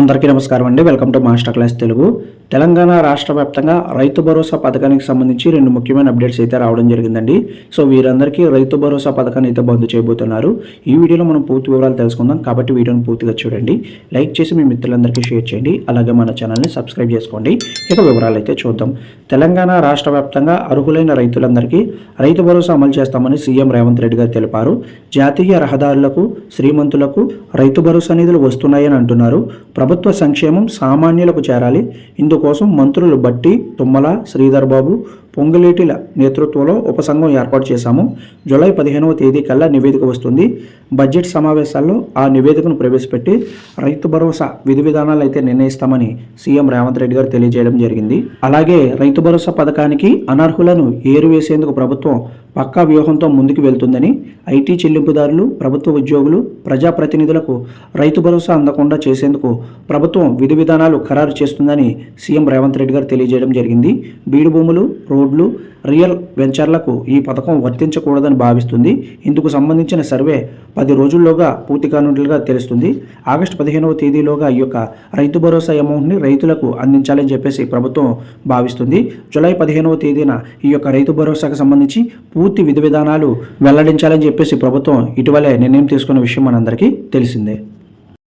అందరికీ నమస్కారం అండి. Welcome to master class Telugu. Telangana రాష్ట్ర వ్యాప్తంగా రైతు భరోసా పథకానికి సంబంధించి రెండు ముఖ్యమైన అప్డేట్స్ అయితే రావడం జరిగిందండి. సో వీరందరికీ రైతు భరోసా పథకాన్ని అయితే బంద్ చేయబోతున్నారు. ఈ వీడియోలో మనం పూర్తి వివరాలు తెలుసుకుందాం. కాబట్టి వీడియోని పూర్తిగా చూడండి. లైక్ చేసి మీ మిత్రులందరికీ షేర్ చేయండి. అలాగే మన ఛానల్ని సబ్స్క్రైబ్ చేసుకోండి. ఇక వివరాలు అయితే చూద్దాం. తెలంగాణ రాష్ట్ర వ్యాప్తంగా అర్హులైన రైతులందరికీ రైతు భరోసా అమలు చేస్తామని సీఎం రేవంత్ రెడ్డి గారు తెలిపారు. జాతీయ రహదారులకు శ్రీమంతులకు రైతు భరోసా నిధులు వస్తున్నాయని అంటున్నారు. ప్రభుత్వ సంక్షేమం సామాన్యులకు చేరాలి. ఇందుకు కోసం మంత్రులు బట్టి తుమ్మల శ్రీధర్ బాబు పొంగులేటిల నేతృత్వంలో ఉపసంఘం ఏర్పాటు చేశాము. జూలై పదిహేనవ తేదీ కల్లా నివేదిక వస్తుంది. బడ్జెట్ సమావేశాల్లో ఆ నివేదికను ప్రవేశపెట్టి రైతు భరోసా విధి విధానాలు అయితే నిర్ణయిస్తామని సీఎం రేవంత్ రెడ్డి గారు తెలియజేయడం జరిగింది. అలాగే రైతు భరోసా పథకానికి అనర్హులను ఏరువేసేందుకు ప్రభుత్వం పక్కా వ్యూహంతో ముందుకు వెళ్తుందని ఐటీ చెల్లింపుదారులు ప్రభుత్వ ఉద్యోగులు ప్రజాప్రతినిధులకు రైతు భరోసా అందకుండా చేసేందుకు ప్రభుత్వం విధి విధానాలు ఖరారు చేస్తుందని సీఎం రేవంత్ రెడ్డి గారు తెలియజేయడం జరిగింది. బీడు భూములు రోడ్లు రియల్ వెంచర్లకు ఈ పథకం వర్తించకూడదని భావిస్తుంది. ఇందుకు సంబంధించిన సర్వే పది రోజుల్లోగా పూర్తి కానున్నట్లుగా తెలుస్తుంది. ఆగస్టు పదిహేనవ తేదీలోగా ఈ యొక్క రైతు భరోసా అమౌంట్ని రైతులకు అందించాలని చెప్పేసి ప్రభుత్వం భావిస్తుంది. జూలై పదిహేనవ తేదీన ఈ యొక్క రైతు భరోసాకు సంబంధించి పూర్తి విధి విధానాలు వెల్లడించాలని చెప్పేసి ప్రభుత్వం ఇటీవలే నిర్ణయం తీసుకున్న విషయం మనందరికీ తెలిసిందే.